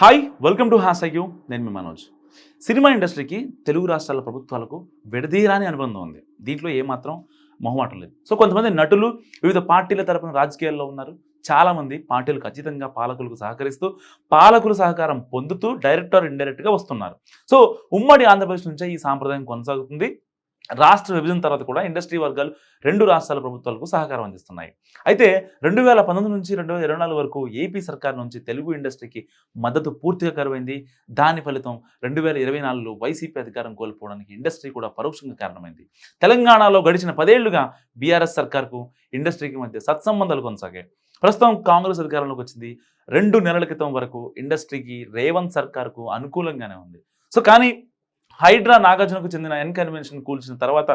Hi welcome to hash U నేను మీ Manoj. Cinema ఇండస్ట్రీకి తెలుగు రాష్ట్రాల ప్రభుత్వాలకు విడదీరాని అనుబంధం ఉంది. దీంట్లో ఏమాత్రం మొహమాటం లేదు. సో కొంతమంది నటులు వివిధ పార్టీల తరపున రాజకీయాల్లో ఉన్నారు. చాలామంది పార్టీలు ఖచ్చితంగా పాలకులకు సహకరిస్తూ పాలకుల సహకారం పొందుతూ డైరెక్ట్ ఆర్ ఇండైరెక్ట్గా వస్తున్నారు. సో ఉమ్మడి ఆంధ్రప్రదేశ్ నుంచే ఈ సాంప్రదాయం కొనసాగుతుంది. రాష్ట్ర విభజన తర్వాత కూడా ఇండస్ట్రీ వర్గాలు రెండు రాష్ట్రాల ప్రభుత్వాలకు సహకారం అందిస్తున్నాయి. అయితే రెండు వేల పంతొమ్మిది నుంచి రెండు వేల ఇరవై నాలుగు వరకు ఏపీ సర్కార్ నుంచి తెలుగు ఇండస్ట్రీకి మద్దతు పూర్తిగా కరువైంది. దాని ఫలితం రెండు వేల ఇరవై నాలుగులో వైసీపీ అధికారం కోల్పోవడానికి ఇండస్ట్రీ కూడా పరోక్షంగా కారణమైంది. తెలంగాణలో గడిచిన పదేళ్ళుగా బీఆర్ఎస్ సర్కార్కు ఇండస్ట్రీకి మధ్య సత్సంబంధాలు కొనసాగాయి. ప్రస్తుతం కాంగ్రెస్ అధికారంలోకి వచ్చింది. రెండు నెలల క్రితం వరకు ఇండస్ట్రీకి రేవంత్ సర్కార్కు అనుకూలంగానే ఉంది. సో కానీ హైడ్రా నాగార్జునకు చెందిన ఎన్ కన్వెన్షన్ కూల్చిన తర్వాత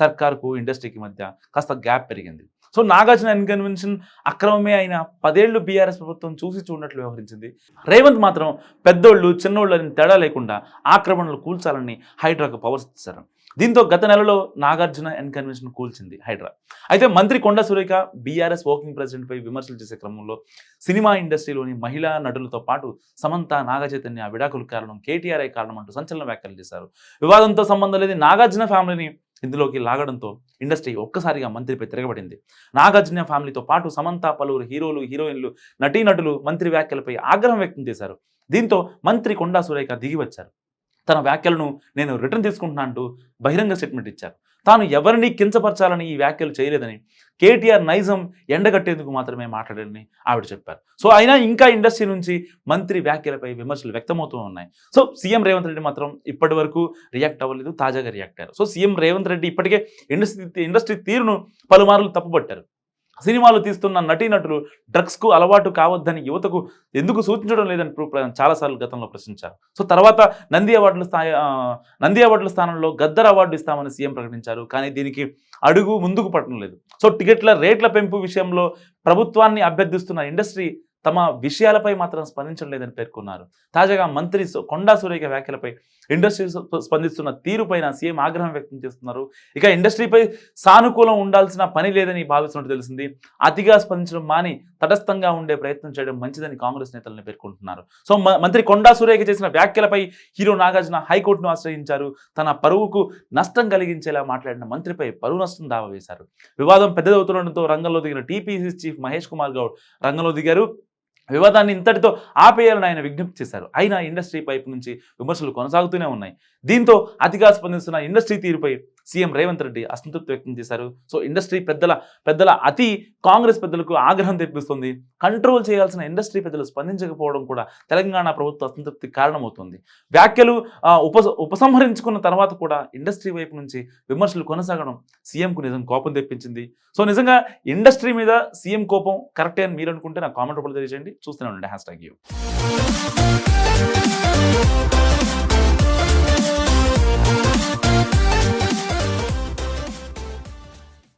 సర్కార్కు ఇండస్ట్రీకి మధ్య కాస్త గ్యాప్ పెరిగింది. సో నాగార్జున ఇన్కన్వెన్షన్ అక్రమమే అయిన పదేళ్ళు బీఆర్ఎస్ ప్రభుత్వం చూసి చూడనట్లు వ్యవహరించింది. రేవంత్ మాత్రం పెద్దోళ్ళు చిన్నోళ్ళు అని తేడా లేకుండా ఆక్రమణలు కూల్చాలని హైడ్రాకు పవర్స్ ఇచ్చారు దీంతో గత నెలలో నాగార్జున ఇన్కన్వెన్షన్ కూల్చింది హైడ్రా. అయితే మంత్రి కొండ సురేఖ బీఆర్ఎస్ వర్కింగ్ ప్రెసిడెంట్పై విమర్శలు చేసే క్రమంలో సినిమా ఇండస్ట్రీలోని మహిళా నటులతో పాటు సమంత నాగచైతన్య విడాకులు కారణం కేటీఆర్ఐ కారణం అంటూ సంచలన వ్యాఖ్యలు చేశారు. వివాదంతో సంబంధం లేని నాగార్జున ఫ్యామిలీని ఇందులోకి లాగడంతో ఇండస్ట్రీ ఒక్కసారిగా మంత్రిపై తిరగబడింది. నాగార్జున ఫ్యామిలీతో పాటు సమంత పలువురు హీరోలు హీరోయిన్లు నటీనటులు మంత్రి వ్యాఖ్యలపై ఆగ్రహం వ్యక్తం చేశారు. దీంతో మంత్రి కొండా సురేఖ దిగి వచ్చారు. తన వ్యాఖ్యలను నేను రిటర్న్ తీసుకుంటున్నా అంటూ బహిరంగ స్టేట్మెంట్ ఇచ్చారు. తాను ఎవరిని కించపరచాలని ఈ వ్యాఖ్యలు చేయలేదని కేటీఆర్ నైజం ఎండగట్టేందుకు మాత్రమే మాట్లాడని ఆవిడ చెప్పారు. సో అయినా ఇంకా ఇండస్ట్రీ నుంచి మంత్రి వ్యాఖ్యలపై విమర్శలు వ్యక్తమవుతూ ఉన్నాయి. సో సీఎం రేవంత్ రెడ్డి మాత్రం ఇప్పటి వరకు రియాక్ట్ అవ్వలేదు తాజాగా రియాక్ట్ అయ్యారు. సో సీఎం రేవంత్ రెడ్డి ఇప్పటికే ఇండస్ట్రీ ఇండస్ట్రీ తీరును పలుమార్లు తప్పుపట్టారు. సినిమాలు తీస్తున్న నటీనటులు డ్రగ్స్కు అలవాటు కావద్దని యువతకు ఎందుకు సూచించడం లేదని చాలాసార్లు గతంలో ప్రశ్నించారు. సో తర్వాత నంది అవార్డుల స్థాయి నంది అవార్డుల స్థానంలో గద్దర్ అవార్డు ఇస్తామని సీఎం ప్రకటించారు. కానీ దీనికి అడుగు ముందుకు పట్టడం లేదు. సో టికెట్ల రేట్ల పెంపు విషయంలో ప్రభుత్వాన్ని అభ్యర్థిస్తున్న ఇండస్ట్రీ తమ విషయాలపై మాత్రం స్పందించడం లేదని పేర్కొన్నారు. తాజాగా మంత్రి కొండా సురేఖ వ్యాఖ్యలపై ఇండస్ట్రీ స్పందిస్తున్న తీరుపైన సీఎం ఆగ్రహం వ్యక్తం చేస్తున్నారు. ఇక ఇండస్ట్రీపై సానుకూలం ఉండాల్సిన పని లేదని భావిస్తున్నట్టు తెలిసింది. అతిగా స్పందించడం మాని తటస్థంగా ఉండే ప్రయత్నం చేయడం మంచిదని కాంగ్రెస్ నేతలను పేర్కొంటున్నారు. సో మ- మంత్రి కొండా సురేఖ చేసిన వ్యాఖ్యలపై హీరో నాగార్జున హైకోర్టును ఆశ్రయించారు. తన పరువుకు నష్టం కలిగించేలా మాట్లాడిన మంత్రిపై పరువు నష్టం దావా వేశారు. వివాదం పెద్దదవుతుండటంతో రంగంలో దిగిన టీపీసీ చీఫ్ మహేష్ కుమార్ గౌడ్ రంగంలో దిగారు. వివాదాన్ని ఇంతటితో ఆపేయాలని ఆయన విజ్ఞప్తి చేశారు. అయినా ఇండస్ట్రీ వైపు నుంచి విమర్శలు కొనసాగుతూనే ఉన్నాయి. దీంతో అతిగా స్పందిస్తున్న ఇండస్ట్రీ తీరుపై సీఎం రేవంత్ రెడ్డి అసంతృప్తి వ్యక్తం చేశారు. సో ఇండస్ట్రీ పెద్దల పెద్దల అతి కాంగ్రెస్ పెద్దలకు ఆగ్రహం తెప్పిస్తుంది. కంట్రోల్ చేయాల్సిన ఇండస్ట్రీ పెద్దలు స్పందించకపోవడం కూడా తెలంగాణ ప్రభుత్వ అసంతృప్తి కారణమవుతుంది. వ్యాఖ్యలు ఆ, ఉప ఉపసంహరించుకున్న తర్వాత కూడా ఇండస్ట్రీ వైపు నుంచి విమర్శలు కొనసాగడం సీఎంకు నిజం కోపం తెప్పించింది. సో నిజంగా ఇండస్ట్రీ మీద సీఎం కోపం కరెక్టే అని మీరు అనుకుంటే నాకు కామెంట్ రూపంలో తెలియజేయండి. చూస్తూనే ఉండండి. Hashtag U.